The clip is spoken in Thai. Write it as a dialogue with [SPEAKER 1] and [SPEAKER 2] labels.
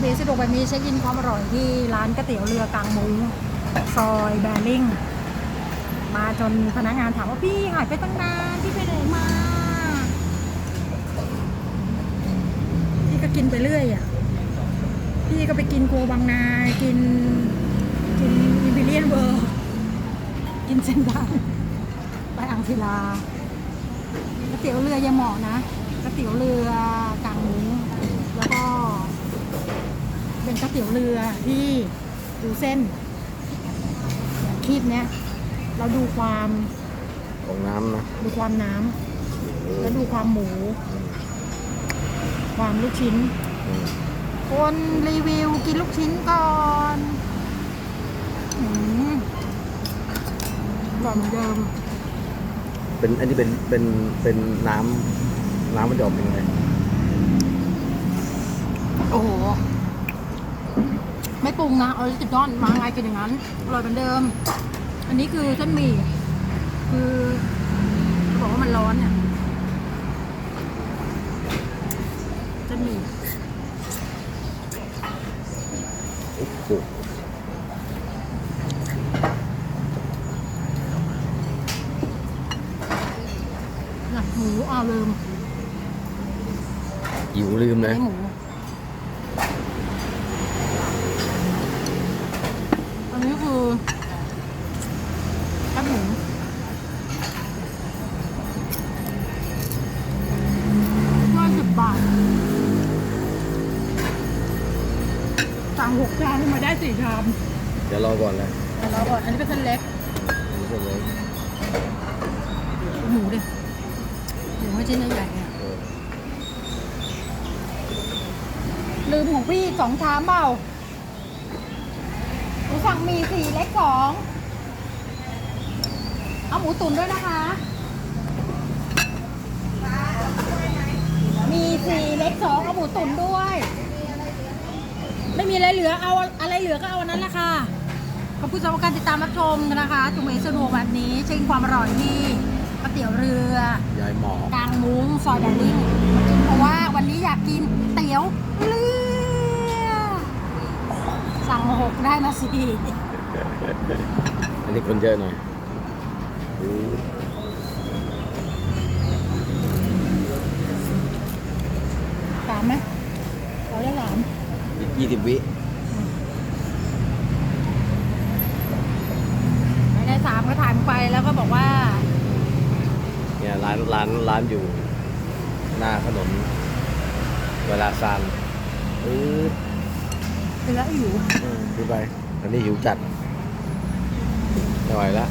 [SPEAKER 1] เบสะดวกแบบนี้เช็คอินความอร่อยที่ร้านก๋วยเตี๋ยวเรือกลางมุ้งซอยแบริ่งมาจนพนักงานถามว่าพี่หายไปตั้งนานพี่ไปไหนมาพี่ก็กินไปเรื่อยอะพี่ก็ไปกินโกบางนา กิน กินอิมพีเรียนเวิร์กินเซนดานไปอังศิลาก๋วยเตี๋ยวเรือยายหมอนะก๋วยเตี๋ยวเรือก เป็น ก๋วยเตี๋ยวเรือที่ดูเส้นอย่างคลิปเนี้ยเราดูความ
[SPEAKER 2] ของน้ำนะ
[SPEAKER 1] ดูความน้ำแล้วดูความหมู ความลูกชิ้น
[SPEAKER 2] อืม
[SPEAKER 1] คนรีวิวกินลูกชิ้นก่อนอืมอร่อยเหมือนเดิม
[SPEAKER 2] เป็นอันนี้เป็นเป็นเป็นน้ำน้ำมันจะออกเป็นไง
[SPEAKER 1] โอ้โห ไม่ปรุงนะออริจินอลมาไงกินอย่างนั้นอร่อยเหมือนเดิม อันนี้คือเส้นหมี่คือจะบอกว่ามันร้อนเนี่ยเส้นหมี่
[SPEAKER 2] โอ้โห
[SPEAKER 1] น่ะหมูอ้าวลืม
[SPEAKER 2] หิวลืมเลย
[SPEAKER 1] ไม่หมู สั่งหกชามทำไมาได้สี่ชาม
[SPEAKER 2] เดี๋ยวรอก่อนเลย
[SPEAKER 1] แต่เราก่อนอันนี้เป็นเส้นเล็ก
[SPEAKER 2] อันนี้ก็เลย
[SPEAKER 1] หมูดิหมูไม่ชิ้นใหญ่ๆเนี่ย
[SPEAKER 2] เออ
[SPEAKER 1] ลืมของพี่สองชามเปล่าหนูสั่งหมีสี่เล็กสองเอาหมูตุ๋นด้วยนะคะ มีสี่เล็กสองเอาหมูตุ๋นด้วยไม่มีอะไรเหลือเอาอะไรเหลือก็เอาอันนั้นแหละค่ะขอบคุณสำหรับการติดตามรับชมนะคะจุ๋มเอสะดวกแบบนี้เช็คความอร่อยที่ก๋วยเตี๋ยวเรือ
[SPEAKER 2] ยายหมอก
[SPEAKER 1] ลางมุ้งซอยแบริ่งมากินเพราะว่าวันนี้อยากกินเตี๋ยวเรือสั่งหกได้มาสิ
[SPEAKER 2] อันนี้คนเยอะหน่อยโอ้
[SPEAKER 1] สามไหมเราได้สาม
[SPEAKER 2] ยี่สิบวิ
[SPEAKER 1] ไม่ได้สามก็ถ่ายมึงไปแล้วก็บอกว่า
[SPEAKER 2] เนี่ยร้านร้านร้านอยู่ หน้าถนนเวลาซานอือ
[SPEAKER 1] เรืออยู่
[SPEAKER 2] ดูไปอันนี้หิวจัดไม่ไหวแล้ว